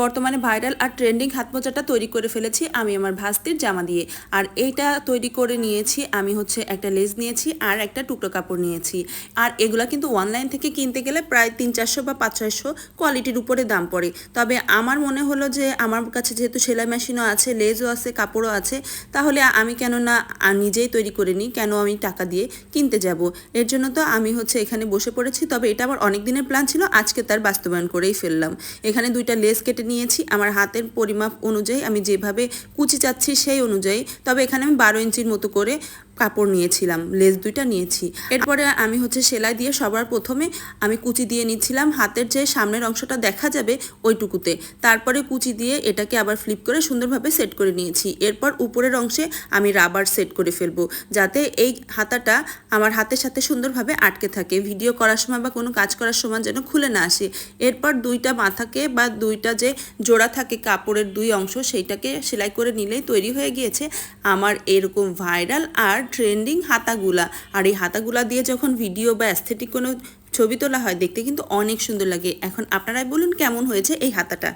বর্তমানে ভাইরাল আর ট্রেন্ডিং হাত মোজাটা তৈরি করে ফেলেছি আমি আমার ভাস্তির জামা দিয়ে। আর এইটা তৈরি করে নিয়েছি, আমি হচ্ছে একটা লেজ নিয়েছি আর একটা টুকরো কাপড় নিয়েছি। আর এগুলা কিন্তু অনলাইন থেকে কিনতে গেলে প্রায় তিন চারশো বা পাঁচ ছয়শো কোয়ালিটির উপরে দাম পড়ে। তবে আমার মনে হলো যে আমার কাছে যেহেতু সেলাই মেশিনও আছে লেজও আছে, কাপড়ও আছে, তাহলে আমি কেন না নিজেই তৈরি করে নিই, কেন আমি টাকা দিয়ে কিনতে যাব? এর জন্য তো আমি হচ্ছে এখানে বসে পড়েছি, তবে এটা আমার অনেক দিনের প্ল্যান ছিল, আজকে তার বাস্তবায়ন করেই ফেললাম। এখানে দুইটা লেজ কেটে নিয়েছি, আমার হাতের পরিমাপ অনুযায়ী আমি যেভাবে কুচি চাচ্ছি সেই অনুযায়ী, তবে এখানে আমি বারো ইঞ্চির মতো করে কাপড় নিয়েছিলাম, লেস দুইটা নিয়েছি। এরপরে আমি হচ্ছে সেলাই দিয়ে সবার প্রথমে আমি কুচি দিয়ে নিচ্ছিলাম, হাতের যে সামনের অংশটা দেখা যাবে ওইটুকুতে, তারপরে কুচি দিয়ে এটাকে আবার ফ্লিপ করে সুন্দরভাবে সেট করে নিয়েছি। এরপর উপরের অংশে আমি রাবার সেট করে ফেলব, যাতে এই হাতাটা আমার হাতের সাথে সুন্দরভাবে আটকে থাকে, ভিডিও করার সময় বা কোনো কাজ করার সময় যেন খুলে না আসে। এরপর দুইটা মাথাকে বা দুইটা যে জোড়া থাকে কাপড়ের দুই অংশ, সেইটাকে সেলাই করে নিলেই তৈরি হয়ে গিয়েছে আমার এরকম ভাইরাল আর ট্রেন্ডিং হাতাগুলা। আর এই হাতাগুলা দিয়ে যখন ভিডিও বা অ্যাস্থেটিক কোনো ছবি তোলা হয়, দেখতে কিন্তু অনেক সুন্দর লাগে। এখন আপনারাই বলুন কেমন হয়েছে এই হাতাটা?